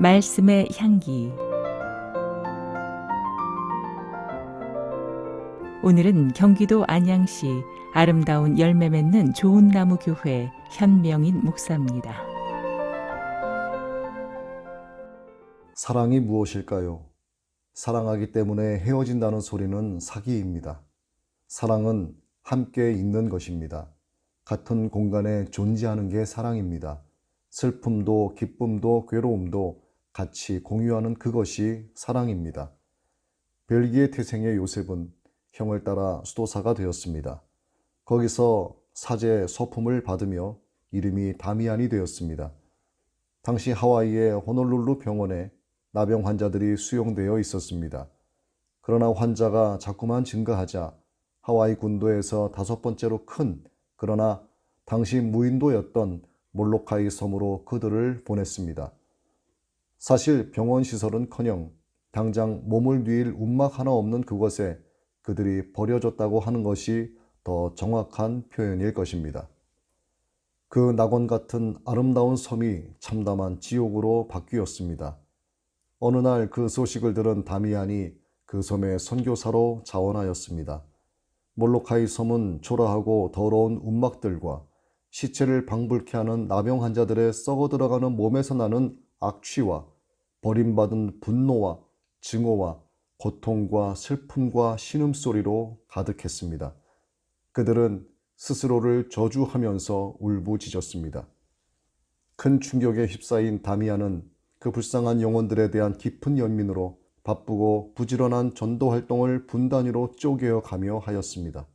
말씀의 향기 오늘은 경기도 안양시 아름다운 열매 맺는 좋은 나무 교회 현명인 목사입니다. 사랑이 무엇일까요? 사랑하기 때문에 헤어진다는 소리는 사기입니다. 사랑은 함께 있는 것입니다. 같은 공간에 존재하는 게 사랑입니다. 슬픔도 기쁨도 괴로움도 같이 공유하는 그것이 사랑입니다. 벨기에 태생의 요셉은 형을 따라 수도사가 되었습니다. 거기서 사제 서품을 받으며 이름이 다미안이 되었습니다. 당시 하와이의 호놀룰루 병원에 나병 환자들이 수용되어 있었습니다. 그러나 환자가 자꾸만 증가하자 하와이 군도에서 다섯 번째로 큰 그러나 당시 무인도였던 몰로카이 섬으로 그들을 보냈습니다. 사실 병원 시설은커녕 당장 몸을 뉘일 움막 하나 없는 그곳에 그들이 버려졌다고 하는 것이 더 정확한 표현일 것입니다. 그 낙원 같은 아름다운 섬이 참담한 지옥으로 바뀌었습니다. 어느 날 그 소식을 들은 다미안이 그 섬의 선교사로 자원하였습니다. 몰로카이 섬은 초라하고 더러운 움막들과 시체를 방불케 하는 나병 환자들의 썩어 들어가는 몸에서 나는 악취와 버림받은 분노와 증오와 고통과 슬픔과 신음소리로 가득했습니다. 그들은 스스로를 저주하면서 울부짖었습니다. 큰 충격에 휩싸인 다미안은 그 불쌍한 영혼들에 대한 깊은 연민으로 바쁘고 부지런한 전도 활동을 분단위로 쪼개어 가며 하였습니다.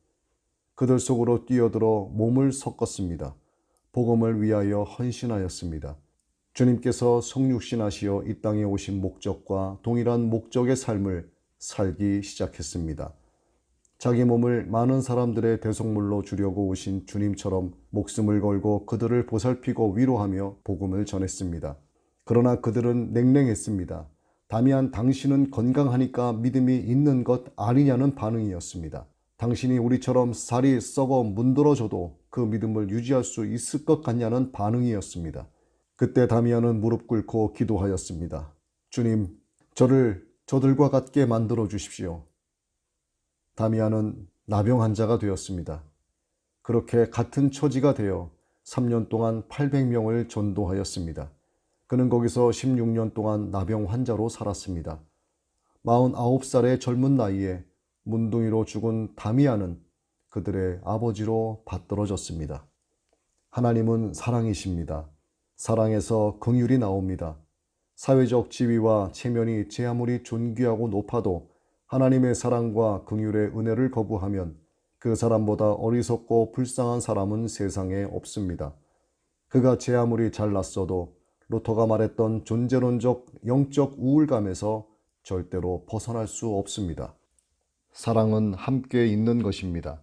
그들 속으로 뛰어들어 몸을 섞었습니다. 복음을 위하여 헌신하였습니다. 주님께서 성육신하시어 이 땅에 오신 목적과 동일한 목적의 삶을 살기 시작했습니다. 자기 몸을 많은 사람들의 대속물로 주려고 오신 주님처럼 목숨을 걸고 그들을 보살피고 위로하며 복음을 전했습니다. 그러나 그들은 냉랭했습니다. 다미안 당신은 건강하니까 믿음이 있는 것 아니냐는 반응이었습니다. 당신이 우리처럼 살이 썩어 문드러져도 그 믿음을 유지할 수 있을 것 같냐는 반응이었습니다. 그때 다미안은 무릎 꿇고 기도하였습니다. 주님, 저를 저들과 같게 만들어 주십시오. 다미안은 나병 환자가 되었습니다. 그렇게 같은 처지가 되어 3년 동안 800명을 전도하였습니다. 그는 거기서 16년 동안 나병 환자로 살았습니다. 49살의 젊은 나이에 문둥이로 죽은 다미안은 그들의 아버지로 받들어졌습니다. 하나님은 사랑이십니다. 사랑에서 긍휼이 나옵니다. 사회적 지위와 체면이 제 아무리 존귀하고 높아도 하나님의 사랑과 긍휼의 은혜를 거부하면 그 사람보다 어리석고 불쌍한 사람은 세상에 없습니다. 그가 제 아무리 잘났어도 루터가 말했던 존재론적 영적 우울감에서 절대로 벗어날 수 없습니다. 사랑은 함께 있는 것입니다.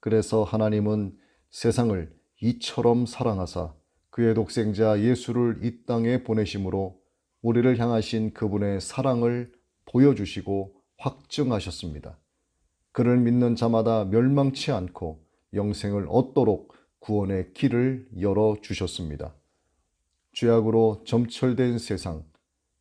그래서 하나님은 세상을 이처럼 사랑하사 그의 독생자 예수를 이 땅에 보내심으로 우리를 향하신 그분의 사랑을 보여주시고 확증하셨습니다. 그를 믿는 자마다 멸망치 않고 영생을 얻도록 구원의 길을 열어 주셨습니다. 죄악으로 점철된 세상,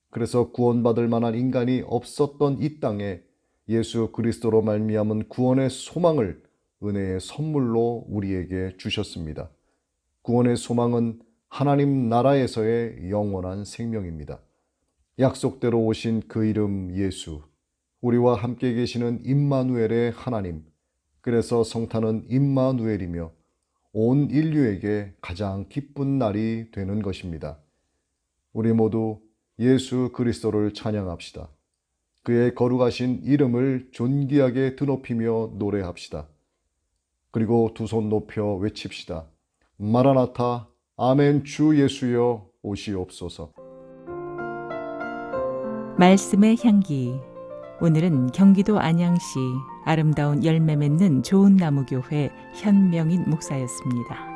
그래서 구원받을 만한 인간이 없었던 이 땅에 예수 그리스도로 말미암은 구원의 소망을 은혜의 선물로 우리에게 주셨습니다. 구원의 소망은 하나님 나라에서의 영원한 생명입니다. 약속대로 오신 그 이름 예수, 우리와 함께 계시는 임마누엘의 하나님, 그래서 성탄은 임마누엘이며 온 인류에게 가장 기쁜 날이 되는 것입니다. 우리 모두 예수 그리스도를 찬양합시다. 그의 거룩하신 이름을 존귀하게 드높이며 노래합시다. 그리고 두 손 높여 외칩시다. 마라나타, 아멘 주 예수여 오시옵소서. 말씀의 향기 오늘은 경기도 안양시 아름다운 열매 맺는 좋은 나무 교회 현명인 목사였습니다.